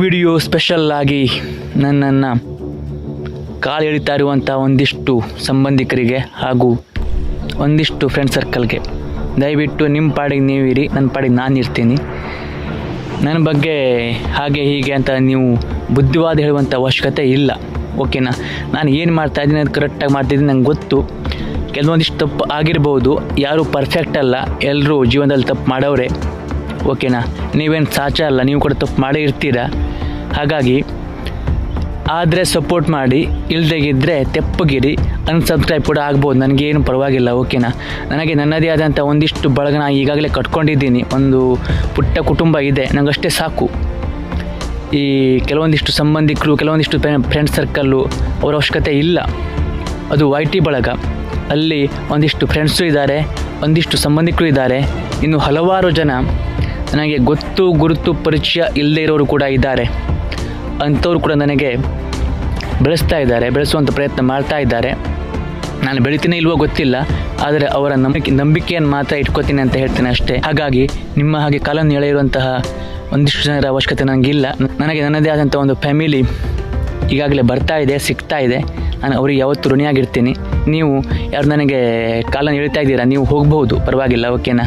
Video special ಆಗಿ ನನ್ನನ್ನು ಕಾಲು ಎಳಿತಾ ಇರುವಂಥ ಒಂದಿಷ್ಟು ಸಂಬಂಧಿಕರಿಗೆ ಹಾಗೂ ಒಂದಿಷ್ಟು ಫ್ರೆಂಡ್ ಸರ್ಕಲ್ಗೆ ದಯವಿಟ್ಟು ನಿಮ್ಮ ಪಾಡಿಗೆ ನೀವಿರಿ ನನ್ನ ಪಾಡಿಗೆ ನಾನು ಇರ್ತೀನಿ. ನನ್ನ ಬಗ್ಗೆ ಹಾಗೆ ಹೀಗೆ ಅಂತ ನೀವು ಬುದ್ಧಿವಾದ ಹೇಳುವಂಥ ಅವಶ್ಯಕತೆ ಇಲ್ಲ ಓಕೆನಾ ನಾನು ಏನು ಮಾಡ್ತಾ ಇದ್ದೀನಿ ಅದು ಕರೆಕ್ಟಾಗಿ ಮಾಡ್ತಿದ್ದೀನಿ, ನಂಗೆ ಗೊತ್ತು. ಕೆಲವೊಂದಿಷ್ಟು ತಪ್ಪು ಆಗಿರ್ಬೋದು, ಯಾರೂ ಪರ್ಫೆಕ್ಟ್ ಅಲ್ಲ ಎಲ್ಲರೂ ಜೀವನದಲ್ಲಿ ತಪ್ಪು ಮಾಡೋರೆ ಓಕೆನಾ ನೀವೇನು ಸಾಚ ಅಲ್ಲ, ನೀವು ಕೂಡ ತಪ್ಪು ಮಾಡೇ ಇರ್ತೀರ? ಹಾಗಾಗಿ ಆದರೆ ಸಪೋರ್ಟ್ ಮಾಡಿ ಇಲ್ದೇಗಿದ್ದರೆ ತೆಪ್ಪಗಿರಿ ಅನ್ಸಬ್ಸ್ಕ್ರೈಬ್ ಕೂಡ ಆಗ್ಬೋದು. ನನಗೇನು ಪರವಾಗಿಲ್ಲ ಓಕೆನಾ ನನಗೆ ನನ್ನದೇ ಆದಂಥ ಒಂದಿಷ್ಟು ಬಳಗ ನಾನು ಈಗಾಗಲೇ ಕಟ್ಕೊಂಡಿದ್ದೀನಿ. ಒಂದು ಪುಟ್ಟ ಕುಟುಂಬ ಇದೆ ನನಗಷ್ಟೇ ಸಾಕು. ಈ ಕೆಲವೊಂದಿಷ್ಟು ಸಂಬಂಧಿಕರು, ಕೆಲವೊಂದಿಷ್ಟು ಫ್ರೆಂಡ್ ಸರ್ಕಲ್ಲು ಅವರ ಅವಶ್ಯಕತೆ ಇಲ್ಲ. ಅದು ವೈ ಟಿ ಬಳಗ. ಅಲ್ಲಿ ಒಂದಿಷ್ಟು ಫ್ರೆಂಡ್ಸು ಇದ್ದಾರೆ, ಒಂದಿಷ್ಟು ಸಂಬಂಧಿಕರು ಇದ್ದಾರೆ. ಇನ್ನು ಹಲವಾರು ಜನ ನನಗೆ ಗೊತ್ತು, ಗುರುತು, ಪರಿಚಯ ಇಲ್ಲದೇ ಇರೋರು ಕೂಡ ಇದ್ದಾರೆ. ಅಂಥವ್ರು ಕೂಡ ನನಗೆ ಬೆಳೆಸ್ತಾ ಇದ್ದಾರೆ ಬೆಳೆಸುವಂಥ ಪ್ರಯತ್ನ ಮಾಡ್ತಾ ಇದ್ದಾರೆ. ನಾನು ಬೆಳಿತೀನಿ ಇಲ್ವೋ ಗೊತ್ತಿಲ್ಲ, ಆದರೆ ಅವರ ನಂಬಿಕೆ ನಂಬಿಕೆಯನ್ನು ಮಾತ್ರ ಇಟ್ಕೋತೀನಿ ಅಂತ ಹೇಳ್ತೇನೆ ಅಷ್ಟೇ. ಹಾಗಾಗಿ ನಿಮ್ಮ ಹಾಗೆ ಕಾಲನ್ನು ಎಳೆಯಿರುವಂತಹ ಒಂದಿಷ್ಟು ಜನರ ಅವಶ್ಯಕತೆ ನನಗಿಲ್ಲ. ನನಗೆ ನನ್ನದೇ ಆದಂಥ ಒಂದು ಫ್ಯಾಮಿಲಿ ಈಗಾಗಲೇ ಬರ್ತಾ ಇದೆ, ಸಿಗ್ತಾ ಇದೆ. ನಾನು ಅವ್ರಿಗೆ ಯಾವತ್ತೂ ಋಣಿಯಾಗಿರ್ತೀನಿ. ನೀವು ಯಾರು ನನಗೆ ಕಾಲನ್ನು ಎಳಿತಾ ಇದ್ದೀರಾ? ನೀವು ಹೋಗ್ಬೋದು ಪರವಾಗಿಲ್ಲ ಓಕೆನಾ